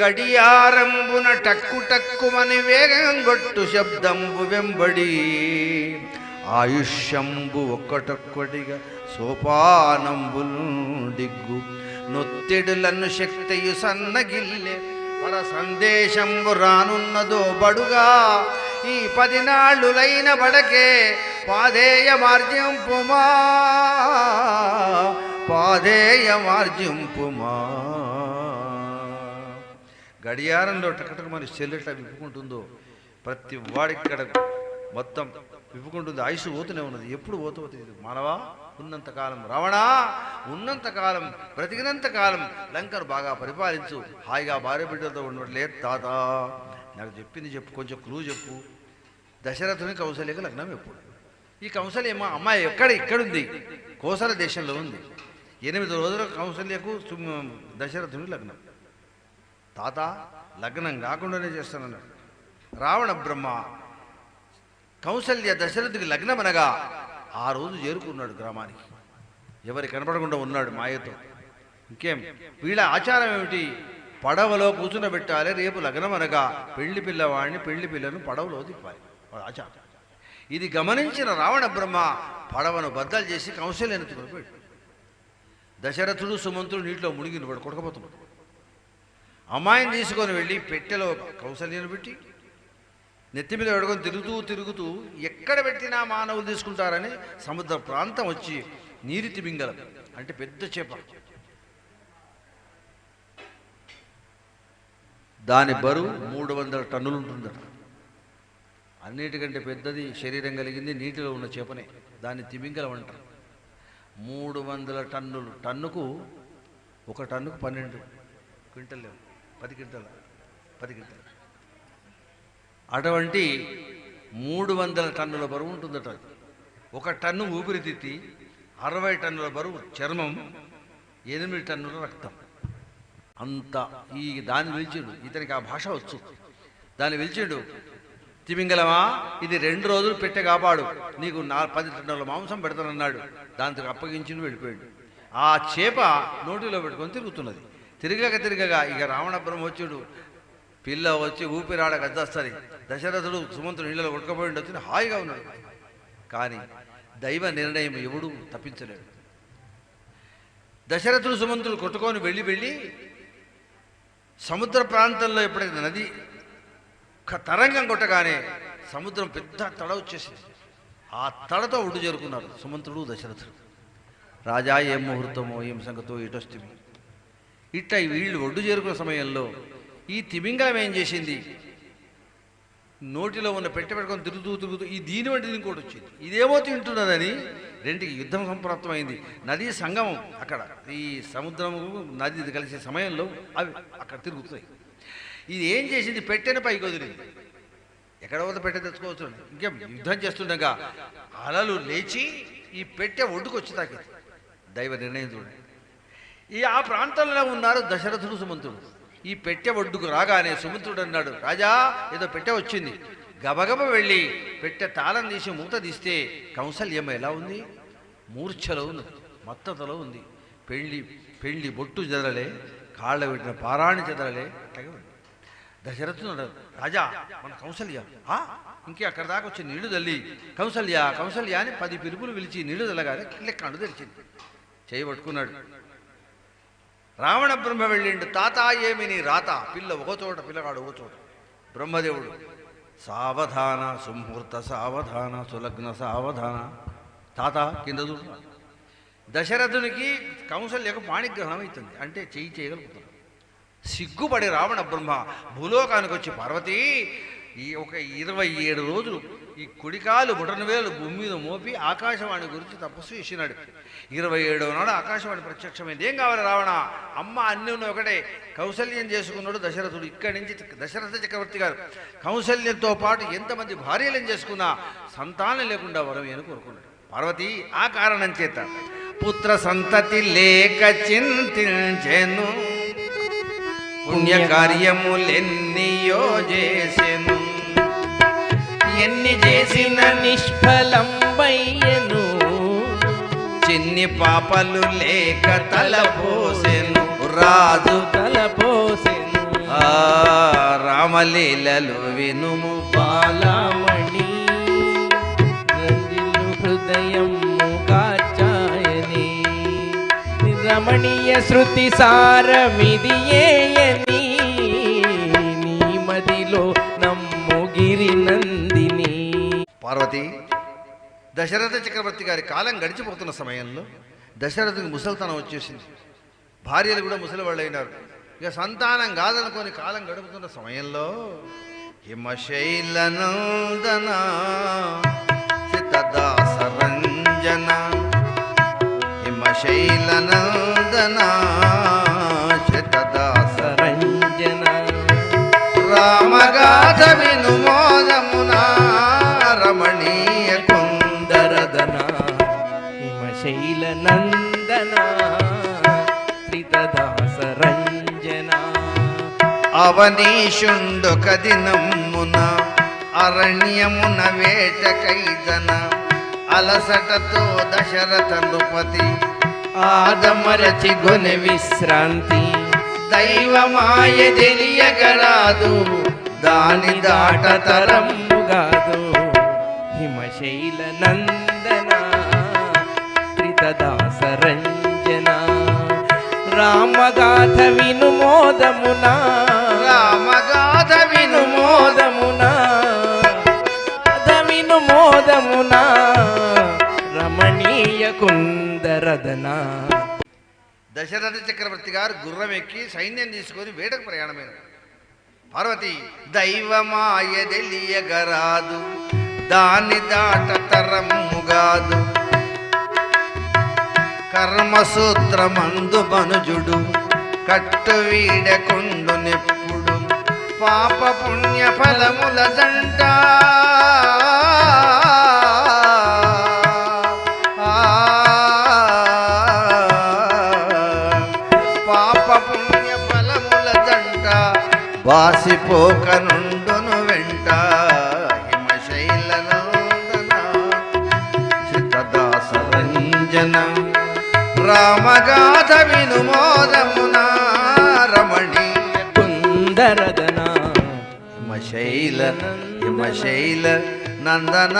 గడియారంబున tuck టక్కుమని వేగంగొట్టు శబ్దంబు వెంబడి. ఆయుష్యంబు ఒక్కటొక్కటిగా సోపానంబులు దిగ్గు. నొత్తిడులను శక్తియు సన్నగిల్లే పర సందేశంబు రానున్నదో బడుగా. ఈ పదినాళ్ళులైన బడకే పాదేయ మార్జ్యం పుమా పాదేయ మార్జ్యం పుమా గడియారంలో టకటక మన చెల్లెట్లా విప్పుకుంటుందో ప్రతి వాడికి ఇక్కడ మొత్తం విప్పుకుంటుంది. ఆయుష్ పోతూనే ఉన్నది. ఎప్పుడు పోతూ తెలియదు మానవా? ఉన్నంతకాలం రావణా? ఉన్నంతకాలం బ్రతికినంతకాలం లంకను బాగా పరిపాలించు. హాయిగా భార్య బిడ్డలతో ఉండట్లే తాత. నాకు చెప్పింది చెప్పు కొంచెం క్లూ చెప్పు. దశరథుని కౌశల్యకు లగ్నం ఎప్పుడు? ఈ కౌశల్యమ్మ అమ్మాయి ఎక్కడ? ఇక్కడుంది. కోసల దేశంలో ఉంది. ఎనిమిది రోజుల కౌశల్యకు దశరథుని లగ్నం. తాత లగ్నం కాకుండానే చేస్తానన్నాడు. రావణ బ్రహ్మ కౌసల్య దశరథుడికి లగ్నం అనగా ఆ రోజు చేరుకున్నాడు గ్రామానికి. ఎవరి కనపడకుండా ఉన్నాడు మాయతో. ఇంకేం వీళ్ళ ఆచారం ఏమిటి? పడవలో కూర్చునబెట్టాలి రేపు లగ్నం అనగా పెళ్ళి పిల్లవాడిని పెళ్ళి పిల్లను పడవలో తిప్పాలి. వాడు ఆచారం. ఇది గమనించిన రావణ బ్రహ్మ పడవను బద్దలు చేసి కౌశల్యను తిప్పబెట్టు దశరథుడు సుమంతుడు నీటిలో మునిగి కొడకపోతున్నాడు. అమ్మాయిని తీసుకొని వెళ్ళి పెట్టెలో కౌశల్యను పెట్టి నెత్తి మీద పెడుకొని తిరుగుతూ తిరుగుతూ ఎక్కడ పెట్టినా మానవులు తీసుకుంటారని సముద్ర ప్రాంతం వచ్చి నీరు తిమింగలం అంటే పెద్ద చేప. దాని బరువు మూడు వందల టన్నులు ఉంటుందట అన్నిటికంటే పెద్దది శరీరం కలిగింది నీటిలో ఉన్న చేపనే దాన్ని తిమింగలం అంటారు. మూడు వందల టన్నులు టన్నుకు ఒక టన్నుకు పన్నెండు క్వింటల్ లేవు. పది గింటల పది గింటల అటువంటి మూడు వందల టన్నుల బరువు ఉంటుందట. ఒక టన్ను ఊపిరితిత్తి అరవై టన్నుల బరువు చర్మం ఎనిమిది టన్నుల రక్తం. అంత ఈ దాన్ని పిలిచిండు. ఇతనికి ఆ భాష వచ్చు. దాన్ని పిలిచిండు తిమింగలమా ఇది రెండు రోజులు పెట్టె కాపాడు. నీకు నా పది టన్నుల మాంసం పెడతానన్నాడు. దాంతో అప్పగించి వెళ్ళిపోయాడు. ఆ చేప నోటిలో పెట్టుకొని తిరుగుతున్నది. తిరగక తిరగగా ఇక రావణ బ్రహ్మోచ్యుడు పిల్ల వచ్చి ఊపిరాడ గద్దస్తుంది. దశరథుడు సుమంతుడు నీళ్ళలో కొట్టుకపోయి వచ్చి హాయిగా ఉన్నాడు. కానీ దైవ నిర్ణయం ఎవడు తప్పించలేడు దశరథుడు సుమంతుడు కొట్టుకొని వెళ్ళి వెళ్ళి సముద్ర ప్రాంతంలో ఎప్పుడైతే నది ఒక తరంగం కొట్టగానే సముద్రం పెద్ద తడ వచ్చేసింది. ఆ తడతో ఒడ్డు చేరుకున్నారు సుమంతుడు దశరథుడు. రాజా ఏం ముహూర్తమో ఏం సంగతో ఇటొస్తుంది ఇట్ట వీళ్ళు ఒడ్డు చేరుకున్న సమయంలో ఈ తిమింగలం ఏం చేసింది? నోటిలో ఉన్న పెట్టె పెట్టుకొని తిరుగుతూ తిరుగుతూ ఈ దీని వంటిది ఇంకోటి వచ్చింది. ఇదేమో తింటున్నదని రెండుకి యుద్ధం సంప్రాప్తమైంది. నదీ సంగమం అక్కడ. ఈ సముద్రము నది కలిసే సమయంలో అవి అక్కడ తిరుగుతాయి. ఇది ఏం చేసింది? పెట్టెను పైకి వదిలింది. ఎక్కడ పోతే పెట్టె తెచ్చుకోవచ్చు? ఇంకేం యుద్ధం చేస్తుండగా అలలు లేచి ఈ పెట్టె ఒడ్డుకొచ్చి తాకింది. దైవ నిర్ణయం చూడండి. ఈ ఆ ప్రాంతంలో ఉన్నారు దశరథుడు సుమంతుడు ఈ పెట్టె ఒడ్డుకు రాగానే సుమంతుడు అన్నాడు రాజా ఏదో పెట్టె వచ్చింది. గబగబ వెళ్ళి పెట్టె తాళం తీసి మూత తీస్తే కౌసల్యం ఎలా ఉంది? మూర్ఛలో ఉంది మత్తతలో ఉంది. పెళ్ళి పెళ్ళి బొట్టు చెదరలే కాళ్ళ పెట్టిన పారాణి చెదరలే అట్లాగే ఉంది. దశరథుడు అన్నాడు రాజా మన కౌసల్య ఆ ఇంకే అక్కడ దాకా వచ్చి నీళ్ళు తల్లి కౌసల్య కౌసల్య అని పది పిలుపులు పిలిచి నీళ్ళు తల్లగానే లెక్కడు తెరిచింది. చేయబట్టుకున్నాడు రావణ బ్రహ్మ వెళ్ళిండు తాత ఏమి నీ రాత? పిల్ల ఒక చోట పిల్లగాడు ఒక చోట. బ్రహ్మదేవుడు సావధాన సుముహూర్త సావధాన సులగ్న సావధాన. తాత కింద చూడు. దశరథునికి కౌసల్యకు పాణిగ్రహణం అవుతుంది. అంటే చెయ్యి చేయగలుగుతాడు సిగ్గుపడి రావణ బ్రహ్మ భూలోకానికి వచ్చి పార్వతి ఈ ఒక ఇరవై ఏడు రోజులు ఈ కుడికాలు బుటన వేలు భూమి మీద మోపి ఆకాశవాణి గురించి తపస్సు చేసినాడు. ఇరవై ఏడవ నాడు ఆకాశవాణి ప్రత్యక్షమైంది. ఏం కావాలి రావణ? అమ్మ అన్ని ఉన్న ఒకటే. కౌశల్యం చేసుకున్నాడు దశరథుడు. ఇక్కడి నుంచి దశరథ చక్రవర్తి గారు కౌశల్యంతో పాటు ఎంతమంది భార్యలను చేసుకున్నా సంతానం లేకుండా వరం అని కోరుకున్నాడు. పార్వతి ఆ కారణం చేత పుత్ర సంతతి లేక చింతించెను పుణ్యకార్యములెన్నియో చేసెను. ఎన్ని చేసిన నిష్ఫలంబయ్యను చిన్ని పాపలు లేక తలపోసెను రాజు తలపోసెను రామలీలలు వినుము బాలామణి. రంజిల్లు హృదయము కాచాయని. రమణీయ శృతి సారమిది ఏయని దశరథ చక్రవర్తి గారి కాలం గడిచిపోతున్న సమయంలో దశరథునికి ముసలితనం వచ్చేసింది. భార్యలు కూడా ముసలి వాళ్ళు అయినారు ఇక సంతానం కాదనుకొని కాలం గడుపుతున్న సమయంలో హిమశైలనందన చితదాసరంజన హిమశైలనందన అవనీషుండు కదినమ్మున అరణ్యమున వేటకైదన అలసటతో దశరథ నృపతి ఆదమరచి గొనె విశ్రాంతి. దైవమాయ తెలియగరాదు దాని దాట తరముగాదు హిమశైల నందన త్రితదాసరంజన రామగాథ వినుమోదమునా వినుమోదమున రమణీయ కుందరదన దశరథ చక్రవర్తి గారు గుర్రం ఎక్కి సైన్యం తీసుకొని వేటకు ప్రయాణమైన పార్వతి దైవమాయ తెలియగరాదు దాని దాట తరముగాదు కర్మసూత్రమందు మనుజుడు కట్టు వీడకుండు నెప్పుడు. పాప పుణ్య ఫలముల జంట. వాసిపోక నుండును వెంట. హిమశైల నందన చిత్తదాస రంజన రామగాథ వినుమోదమున రమణీయ కుందరదన హిమశైల హిమశైల నందన.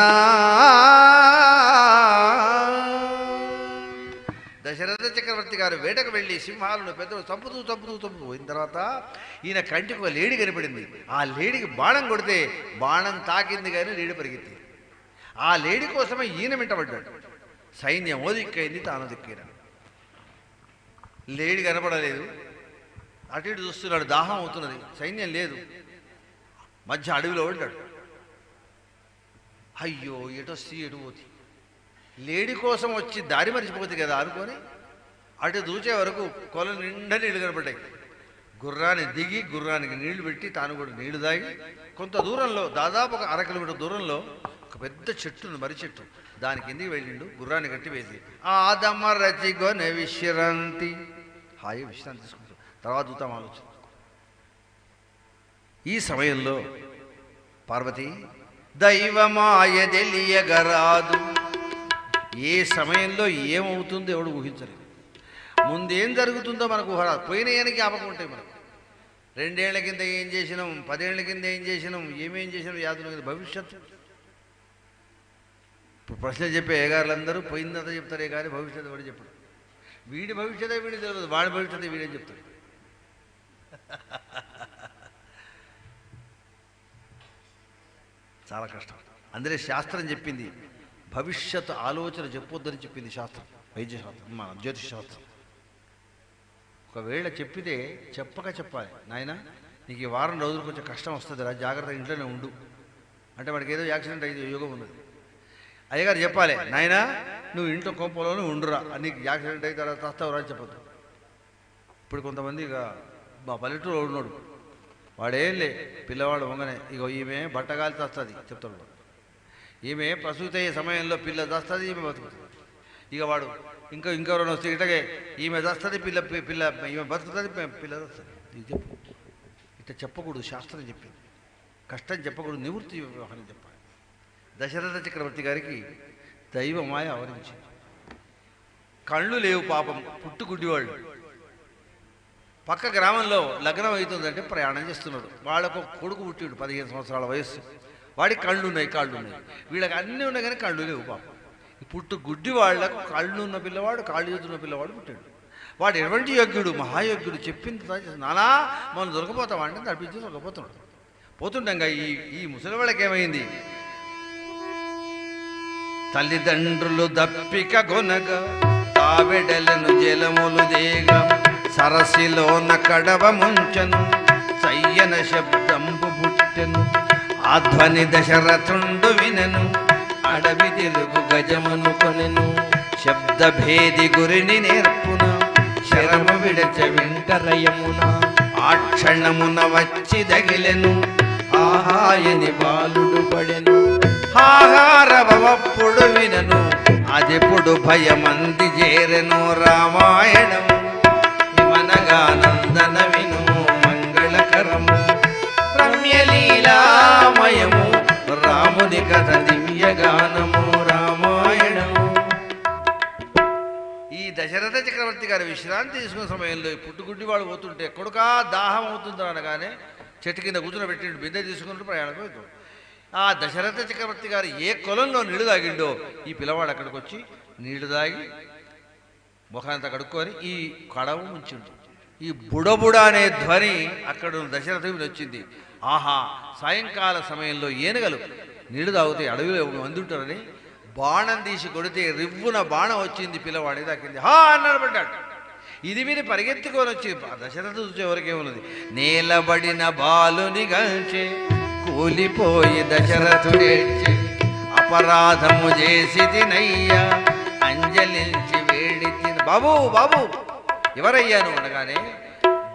చక్రవర్తి గారు వేటకు వెళ్ళి సింహాలను పెద్దలు చంపుతూ చంపుతూ చంపుతూ పోయిన తర్వాత ఈయన కంటికి ఒక లేడి కనపడింది. ఆ లేడికి బాణం కొడితే బాణం తాకింది కానీ లేడి పరిగెత్తి ఆ లేడి కోసమే ఈయన మింటబడ్డాడు సైన్యం ఓదిక్కైంది దిక్కైంది తాను దిక్కిన? లేడి కనపడలేదు. అటు ఇటు చూస్తున్నాడు దాహం అవుతున్నది. సైన్యం లేదు. మధ్య అడవిలో ఉంటాడు అయ్యో ఎటొస్తే ఎటు పోతి. లేడి కోసం వచ్చి దారి మరిచిపోతుంది కదా అనుకొని అటు దూచే వరకు కొల నిండా నీళ్ళు కనపడ్డాయి గుర్రాన్ని దిగి గుర్రానికి నీళ్ళు పెట్టి తాను కూడా నీళ్ళు తాగి కొంత దూరంలో దాదాపు ఒక అర కిలోమీటర్ దూరంలో ఒక పెద్ద చెట్టు ఉంది మర్రి చెట్టు. దాని కిందికి వెళ్ళిండు గుర్రాన్ని కట్టి వేసి. ఆదమ్మ రచిగొన విశ్రాంతి. హాయి విశ్రాంతి తీసుకుంటాం. తర్వాత చూద్దాం ఆలోచన. ఈ సమయంలో పార్వతి దైవమాయ తెలియగరాదు. ఏ సమయంలో ఏమవుతుందో ఎవడు ఊహించలేదు. ముందేం జరుగుతుందో మనకు పోయిన ఏళ్ళకి జ్ఞాపకం ఉంటాయి మనకు. రెండేళ్ళ కింద ఏం చేసినాం పదేళ్ళ కింద ఏం చేసినాం ఏమేం చేసినాం యాదులు కింద భవిష్యత్తు. ఇప్పుడు ప్రశ్నలు చెప్పే ఏగారులందరూ పోయిందంతా చెప్తారే కానీ భవిష్యత్తు వాడు చెప్పడు. వీడి భవిష్యత్తే వీడి తెలియదు వాడి భవిష్యత్తే వీడే చెప్తాడు. చాలా కష్టం. అందుకే శాస్త్రం చెప్పింది భవిష్యత్తు ఆలోచన చెప్పొద్దని చెప్పింది శాస్త్రం వైద్యశాస్త్రం మన జ్యోతిష శాస్త్రం. ఒకవేళ చెప్పితే చెప్పక చెప్పాలి. నాయన నీకు ఈ వారం రోజులు కొంచెం కష్టం వస్తుందిరా జాగ్రత్త ఇంట్లోనే ఉండు. అంటే వాడికి ఏదో యాక్సిడెంట్ అయితే యోగం ఉన్నది. అయ్యగారు చెప్పాలి నాయన నువ్వు ఇంట్లో కోపంలోనే ఉండురా నీకు యాక్సిడెంట్ అయితే తస్తావురా అని చెప్పొద్దు. ఇప్పుడు కొంతమంది ఇక మా పల్లెటూరు ఉన్నాడు వాడేం లే పిల్లవాడు వంగనే ఇగో ఈమె బట్టగాలి తస్తుంది చెప్తాడు. ఈమె ప్రసూతి అయ్యే సమయంలో పిల్ల తస్తుంది ఈమె బతుకుతుంది. ఇక వాడు ఇంకా ఇంకెవరైనా వస్తే ఇటగే ఈమె దస్తుంది పిల్ల పిల్ల ఈమె బతుకుతుంది పిల్లలు పిల్ల దస్తుంది ఇది చెప్పు. ఇట్లా చెప్పకూడదు శాస్త్రం చెప్పింది. కష్టం చెప్పకూడదు నివృత్తి వ్యవహారం చెప్పాలి. దశరథ చక్రవర్తి గారికి దైవమాయ ఆవరించింది. కళ్ళు లేవు పాపం పుట్టుగుడ్డివాళ్ళు పక్క గ్రామంలో లగ్నం అవుతుందంటే ప్రయాణం చేస్తున్నాడు. వాళ్ళకు కొడుకు పుట్టిడు పదిహేను సంవత్సరాల వయస్సు. వాడికి కళ్ళు ఉన్నాయి కాళ్ళు ఉన్నాయి వీళ్ళకి అన్నీ ఉన్నాయి కానీ కళ్ళు లేవు పాపం. పుట్టు గుడ్డి వాళ్ళకు కళ్ళు ఉన్న పిల్లవాడు కాళ్ళు చేతున్న పిల్లవాడు పుట్టాడు. వాడు ఎటువంటి యోగ్యుడు మహాయోగ్యుడు చెప్పింది నానా మనం దొరకపోతాం అంటే నడిపించి దొరకపోతున్నాడు. పోతుండగా ఈ ఈ ముసలి వాళ్ళకి ఏమైంది? తల్లిదండ్రులు దప్పిక గొనగ తావెడలను జలములు దేగ సరసిలోన కడవ ముంచను చయ్యన శబ్దంబు పుట్టెను ఆధ్వని దశరథుండు వినను అడవి తెలుగు గజమును కొనెను. శబ్ద భేది గురిని నేర్పున శరమ విడచ వెంట ఆ క్షణమున వచ్చి దగిలెను. ఆహాయని బాలుడు పడెను. ఆహారవప్పుడు వినను. అదిప్పుడు భయమంది చేరెను రామాయణం మనగానందన రాముని కథ దివ్యగానము రామాయణము ఈ దశరథ చక్రవర్తి గారి విశ్రాంతి తీసుకున్న సమయంలో పుట్టుగుడ్డి వాడు పోతుంటే కొడుకా దాహం అవుతుందా అనగానే చెట్టు కింద కూర్చుని పెట్టి బిందె తీసుకున్నట్టు ప్రయాణం అవుతుంది ఆ దశరథ చక్రవర్తి గారు ఏ కులంలో నీళ్ళు తాగిండో ఈ పిల్లవాడు అక్కడికి వచ్చి నీళ్ళు తాగి ముఖాంతా కడుక్కొని ఈ కడవ ఉంచిండు ఈ బుడబుడ అనే ధ్వని అక్కడ ఉన్న దశరథుని వచ్చింది. ఆహా సాయంకాల సమయంలో ఏనుగలు నీళ్ళు తాగుతాయి అడవిలో మంది ఉంటారని బాణం తీసి కొడితే రివ్వున బాణం వచ్చింది పిల్లవాడి దాకింది. హా అన్నాడు పడ్డాడు ఇది మీద పరిగెత్తుకొని వచ్చి దశరథ చూసే ఎవరికేమున్నది నేలబడిన బాలుని గంచి కూలిపోయి దశరథుడేడ్చి అపరాధము చేసి తినయ్యా అంజలించి వేడి తిన బాబు బాబు! ఎవరయ్యాను అనగానే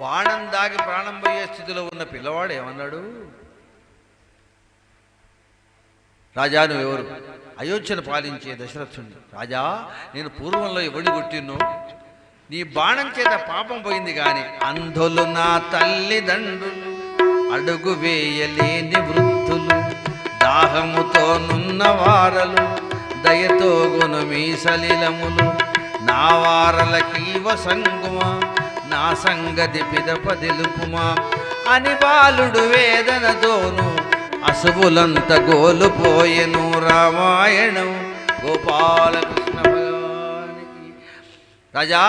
బాణం దాగి ప్రాణం పోయే స్థితిలో ఉన్న పిల్లవాడు ఏమన్నాడు? రాజా నువ్వెవరు అయోధ్యను పాలించే దశరథుని రాజా నేను పూర్వంలో ఎవడి కొట్టిను? నీ బాణం చేత పాపం పోయింది కానీ అంధులు నా తల్లిదండ్రులు అడుగు వేయలేని వృద్ధులు దాహముతో నున్న వారలు దయతో గును మీ సలిలములు నా వారలకీవ సంగుమ నా సంగతి పిదప తెలుపుమా? అని బాలుడు వేదనతోను అసువులంత గోలుపోయెను రామాయణం. గోపాలకృష్ణ భగవానికి. రాజా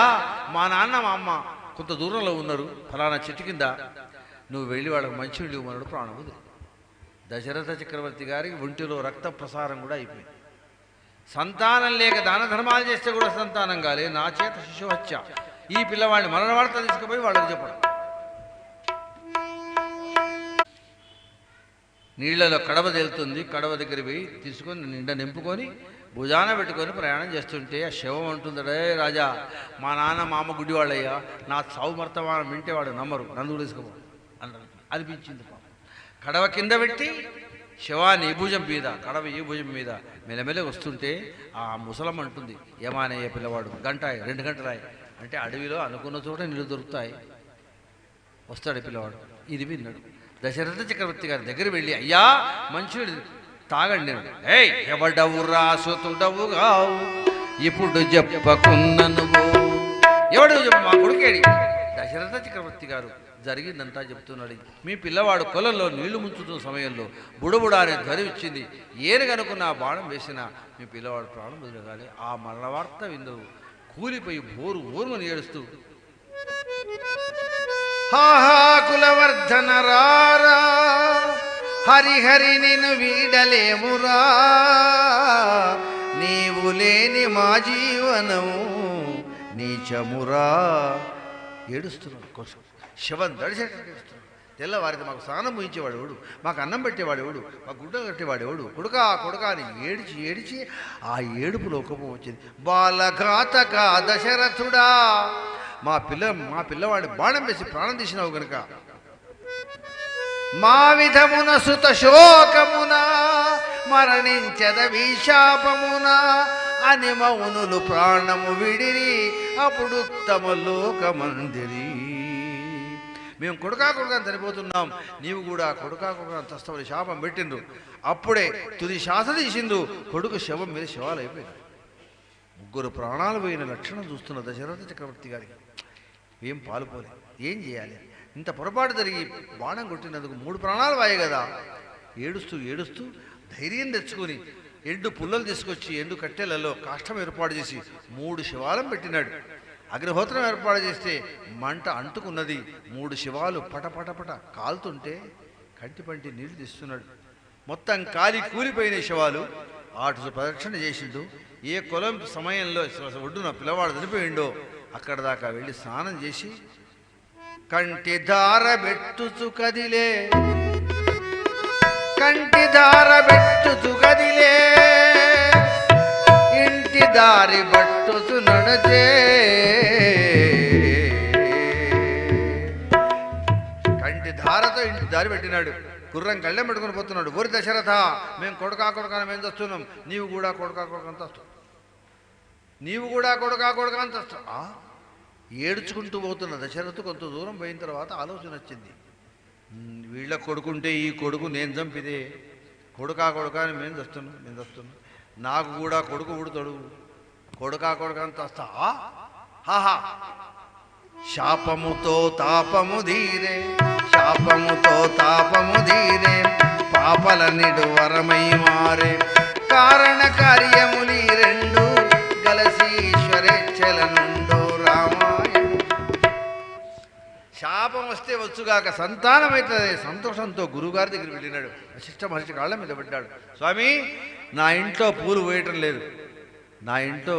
మా నాన్న మా అమ్మ కొంత దూరంలో ఉన్నారు. ఫలానా చెట్టు కింద. నువ్వు వెళ్ళి వాళ్ళకి మంచి నీళ్ళు ఇవ్వమన్నాడు ప్రాణం వదిలి దశరథ చక్రవర్తి గారికి ఒంటిలో రక్త ప్రసారం కూడా అయిపోయింది. సంతానం లేక దాన ధర్మాలు చేస్తే కూడా సంతానం కాలే. నా చేత శిశుహత్య. ఈ పిల్లవాడిని మరణ వార్త తీసుకుపోయి వాళ్ళకి చెప్పడం. నీళ్ళలో కడవ తేలుతుంది కడవ దగ్గర పోయి తీసుకొని నిండా నింపుకొని భుజాన పెట్టుకొని ప్రయాణం చేస్తుంటే ఆ శవం అంటుందడే రాజా మా నాన్న మా అమ్మ గుడ్డివాళ్ళయ్యా నా సావు మర్తమానం వింటేవాడు నమ్మరు నన్ను తీసుకుపో. అన్నాడు. అనిపించింది పాపం. కడవ కింద పెట్టి శవాన్ని ఈ భుజం మీద కడవ ఈ భుజం మీద మెలమెల వస్తుంటే ఆ ముసలం అంటుంది ఏమానయ్య పిల్లవాడు గంటాయి రెండు గంటలాయి. అంటే అడవిలో అనుకున్న చోట నీళ్ళు దొరుకుతాయి. వస్తాడు పిల్లవాడు ఇది విన్నాడు. దశరథ చక్రవర్తి గారి దగ్గర వెళ్ళి అయ్యా మంచినీడు తాగండి ఏయ్ ఎవడవు రాసుతుడవు కావు ఇప్పుడు చెప్పకున్నను ఎవడు చెప్పు మా కొడుకేడి దశరథ చక్రవర్తి గారు జరిగిందంతా చెప్తున్నాడు. మీ పిల్లవాడు కొలంలో నీళ్ళు ముంచుతున్న సమయంలో బుడబుడ ధ్వని వచ్చింది. ఏనుగనుకున్న ఆ బాణం వేసిన మీ పిల్లవాడు ప్రాణం వదిలగాలి ఆ మరణ వార్త విందు కూలిపోయి బోరు ఊరుమని ఏడుస్తూ హాహా కులవర్ధన రారా హరిహరి నిన్ను వీడలేమురా. నీవు లేని మా జీవనము నీచమురా. ఏడుస్తున్నాడు కోసం శవం దడిచేట ఏడుస్తున్నాడు. తెల్లవారిది మాకు స్నానం ముయించేవాడు ఎవడు? మాకు అన్నం పెట్టేవాడు ఎవడు? మాకు గుడ్డ కట్టేవాడు ఎవడు? కొడుకా కొడుకా అని ఏడిచి ఏడిచి ఆ ఏడుపు లోకము వచ్చింది. బాలఘాతక దశరథుడా. మా పిల్ల మా పిల్లవాడి బాణం వేసి ప్రాణం తీసినావు గనుక. మా విధమున సుత శోకమున మరణించద విశాపమున అని మౌనులు ప్రాణము విడిరి అప్పుడు తమ లోకమందిరి. మేము కొడుకా కొడుకా చనిపోతున్నాం నీవు కూడా కొడుకా కొడుకా తస్తమని శాపం పెట్టిండ్రు. అప్పుడే తుది శాస తీసిండు కొడుకు శవం మీద శవాలు అయిపోయింది ముగ్గురు ప్రాణాలు పోయిన లక్షణం చూస్తున్న దశరథ చక్రవర్తి గారికి. ఏం పాలుపోలే ఏం చేయాలి? ఇంత పొరపాటు జరిగి బాణం కొట్టినందుకు మూడు ప్రాణాలు వాయే కదా. ఏడుస్తూ ఏడుస్తూ ధైర్యం తెచ్చుకొని ఎండు పుల్లలు తీసుకొచ్చి ఎండు కట్టెలలో కాష్టం ఏర్పాటు చేసి మూడు శివాలం పెట్టినాడు. అగ్నిహోత్రం ఏర్పాటు చేస్తే మంట అంటుకున్నది. మూడు శివాలు పటపటపట కాలుతుంటే కంటి పంటి నీళ్ళు తీస్తున్నాడు. మొత్తం కాలి కూలిపోయిన శివాలు. ఆటు ప్రదక్షిణ చేసిండు. ఏ కులం సమయంలో ఒడ్డున పిల్లవాడు చనిపోయిండో అక్కడ దాకా వెళ్ళి స్నానం చేసి కంటి దార బెట్టుచు కదిలే. కంటి దార బెట్టుచు కదిలే. ఇంటి దారి బట్టుచు నడచే. కంటి ధారతో ఇంటి దారి పెట్టినాడు. గుర్రం కళ్ళెం పెట్టుకుని పోతున్నాడు. ఊరి దశరథ మేము కొడకా కొడుకా మేము వస్తున్నాం నీవు కూడా కొడకా కొడకంత వస్తావు నీవు కూడా కొడకా కొడకంత వస్తావు ఏడ్చుకుంటూ పోతున్న దశరథు కొంత దూరం పోయిన తర్వాత ఆలోచన వచ్చింది. వీళ్ళ కొడుకుంటే ఈ కొడుకు నేను చంపిదే కొడుకా కొడుకా అని మేము వస్తున్నాం మేము వస్తున్నాం నాకు కూడా కొడుకు పుడతాడు. కొడుకా కొడుక అని వస్తా హాహా శాపముతో తాపము ధీరే శాపముతో తాపము ధీరే పాపల నిడు వరమై మారే కారణ వస్తే వచ్చుగాక అవుతుంది సంతోషంతో గురువుగారి దగ్గర వెళ్ళినాడు. వశిష్ఠ మహర్షి కాళ్ళ మీద పడ్డాడు. స్వామి నా ఇంట్లో పూలు వేయటం లేదు. నా ఇంట్లో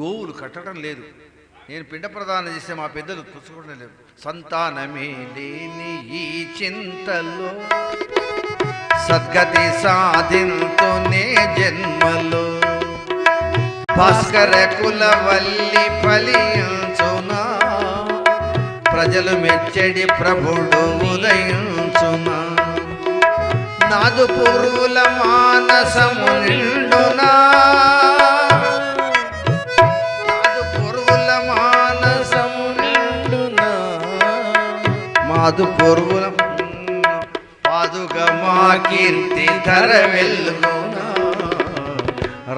గోవులు కట్టడం లేదు. నేను పిండ ప్రదానం చేస్తే మా పెద్దలు పుచ్చుకోవడం లేదు. సంతానమే లేని ఈ చింతలో సద్గతి సాధింతునే జన్మలో. భాస్కర కులవల్లి ఫలించునా ప్రజలు మెచ్చడి ప్రభుడు ఉదయించునా? నాదు పురుల మానసము నిండునా? నాదు పురుల మానసము నిండునా? మాదు పూర్వుల పాదుగ మా కీర్తి ధర వెళ్ళు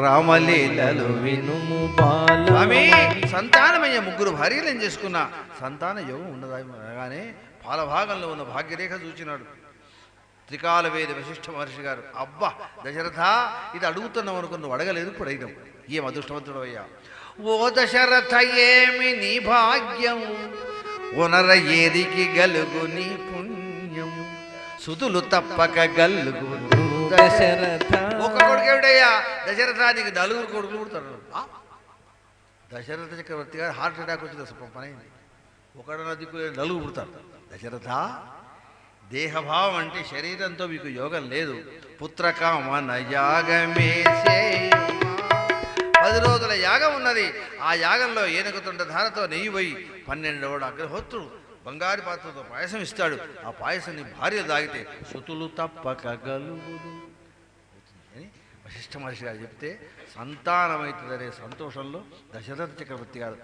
రామలీలలు వినుము బాల స్వామి సంతానమయ్యే ముగ్గురు భార్యలను చేసుకున్న? సంతాన యోగం ఉండదాగానే అనగానే పాలభాగంలో ఉన్న భాగ్యరేఖ చూచినాడు. త్రికాల వేద వశిష్ఠ మహర్షి గారు అబ్బా దశరథ ఇది అడుగుతున్నాం అనుకున్న అడగలేదు ఇప్పుడు అడిగినాం ఏం అదృష్టవంతుడు అయ్యా ఓ దశరథ ఏమి నీ భాగ్యం? ఉనర ఏదికి గలుగు నీ పుణ్యం? సుతులు తప్పక గల్లుగు దశరథ. ఒక్క కొడుకు ఏమిటయ్యా? దశరథ నీకు నలుగురు కొడుకులు పుడతారు దశరథ చక్రవర్తి గారు హార్ట్ అటాక్ వచ్చింది అసలు పని అయింది. ఒకడన దిక్కు నలుగురు పుడతారు. దశరథ దేహభావం అంటే శరీరంతో మీకు యోగం లేదు. పుత్రకామన యాగమే పది రోజుల యాగం ఉన్నది. ఆ యాగంలో ఏనుగుతుండ ధారతో నెయ్యి పోయి పన్నెండవడు అగ్రహోత్రుడు బంగారు పాత్రతో పాయసం ఇస్తాడు. ఆ పాయసాన్ని భార్య తాగితే సుతులు తప్పక గలుగుదు. వశిష్ఠ మహర్షి గారు చెప్తే సంతానమవుతుందనే సంతోషంలో దశరథ చక్రవర్తి గారు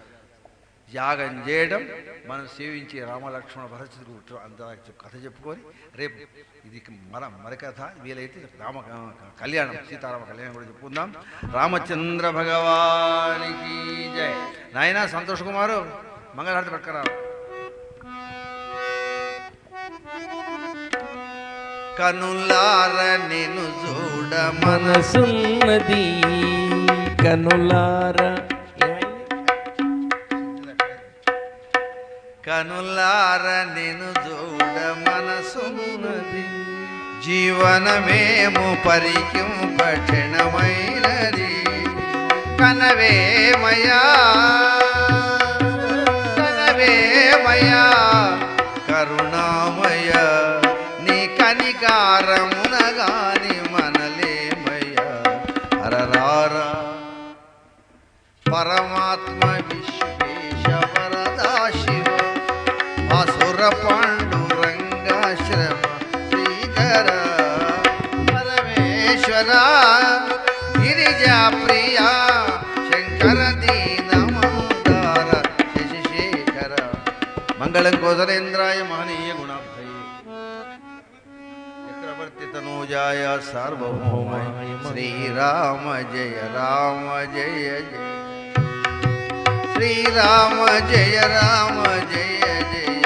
యాగం చేయడం మనం సేవించి రామలక్ష్మణ భరతుడు అంత కథ చెప్పుకొని రేపు ఇది మన మరి కథ వీలైతే రామ కళ్యాణం సీతారామ కళ్యాణం కూడా చెప్పుకుందాం. రామచంద్ర భగవానికి జయ నాయన సంతోష్ కుమారు మంగళహారతి పట్టుకురా. కనులార నేను చూడ మనసు మనసున్నది. కనులార. కనులార నేను చూడ మనసున్నది. జీవనమేము పరికింపక్షణమైనది. కనవేమయా కనవేమయా కనికారమునగాని మనలేమయ్యా అరరారా పరమాత్మ విశ్వేశ వరదా శివ అసుర పాండురంగాశ్రమ శ్రీధర పరమేశ్వర గిరిజా ప్రియ శంకర దీన మందార శశిశేఖర మంగళం కోసలేంద్రాయ మహనీయ గుణాభయ చక్రవర్తి తనూజాయ సార్వభౌమాయ శ్రీరామ జయ రామ జయ జయ శ్రీరామ జయ రామ జయ జయ